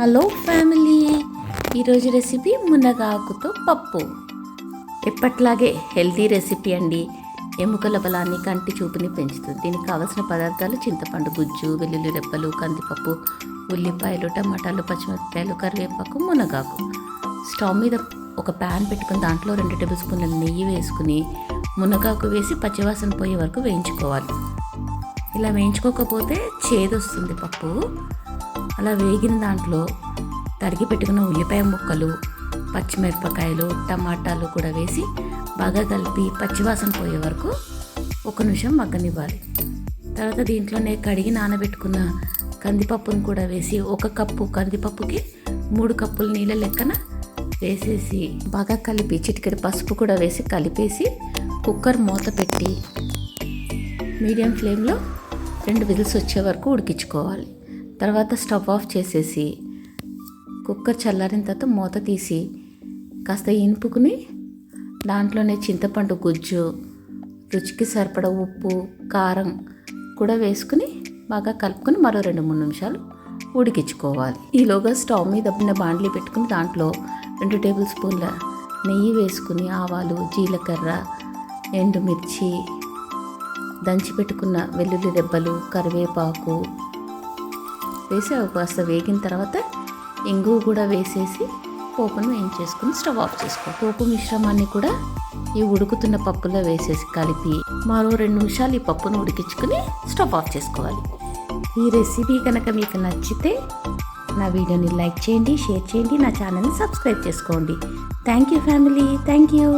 Hello family. ఈరోజు recipe మునగాకుతో పప్పు. ఎప్పట్లాగే హెల్తీ రెసిపీ అండి. ఎముకల బలాన్ని కంటి చూపుని పెంచుతుంది. దీనికి కావలసిన పదార్థాలు చింతపండు గుజ్జు వెల్లుల్లి రెప్పలు కందిపప్పు ఉల్లిపాయలు టమాటాలు పచ్చిమిరపకాయలు కరివేపాకు మునగాకు. స్టవ్ మీద ఒక ప్యాన్ పెట్టుకుని దాంట్లో రెండు టేబుల్ స్పూన్ల నెయ్యి వేసుకుని మునగాకు వేసి పచ్చివాసన పోయే వరకు వేయించుకోవాలి. ఇలా వేయించుకోకపోతే చేదొస్తుంది పప్పు. అలా వేగిన దాంట్లో తరిగి పెట్టుకున్న ఉల్లిపాయ ముక్కలు పచ్చిమిరపకాయలు టమాటాలు కూడా వేసి బాగా కలిపి పచ్చివాసన పోయే వరకు ఒక నిమిషం మగ్గనివ్వాలి. తర్వాత దీంట్లోనే కడిగి నానబెట్టుకున్న కందిపప్పును కూడా వేసి ఒక కప్పు కందిపప్పుకి మూడు కప్పుల నీళ్ళ లెక్కన వేసేసి బాగా కలిపి చిటికెడు పసుపు కూడా వేసి కలిపేసి కుక్కర్ మూత పెట్టి మీడియం ఫ్లేమ్లో రెండు విజిల్స్ వచ్చే వరకు ఉడికించుకోవాలి. తర్వాత స్టవ్ ఆఫ్ చేసేసి కుక్కర్ చల్లారిన తర్వాత మూత తీసి కాస్త ఇనుపుకుని దాంట్లోనే చింతపండు గుజ్జు రుచికి సరిపడ ఉప్పు కారం కూడా వేసుకుని బాగా కలుపుకొని మరో రెండు మూడు నిమిషాలు ఉడికించుకోవాలి. ఈలోగా స్టవ్ మీద ఉన్న బాండ్లీ పెట్టుకుని దాంట్లో రెండు టేబుల్ స్పూన్ల నెయ్యి వేసుకుని ఆవాలు జీలకర్ర ఎండుమిర్చి దంచి పెట్టుకున్న వెల్లుల్లి దెబ్బలు కరివేపాకు వేసి అవి కాస్త వేగిన తర్వాత ఇంగు కూడా వేసేసి పోపును వేయించేసుకుని స్టవ్ ఆఫ్ చేసుకో. పోపు మిశ్రమాన్ని కూడా ఈ ఉడుకుతున్న పప్పులో వేసేసి కలిపి మరో రెండు నిమిషాలు ఈ పప్పును ఉడికించుకుని స్టవ్ ఆఫ్ చేసుకోవాలి. ఈ రెసిపీ కనుక మీకు నచ్చితే నా వీడియోని లైక్ చేయండి షేర్ చేయండి నా ఛానల్ని సబ్స్క్రైబ్ చేసుకోండి. Thank you family thank you.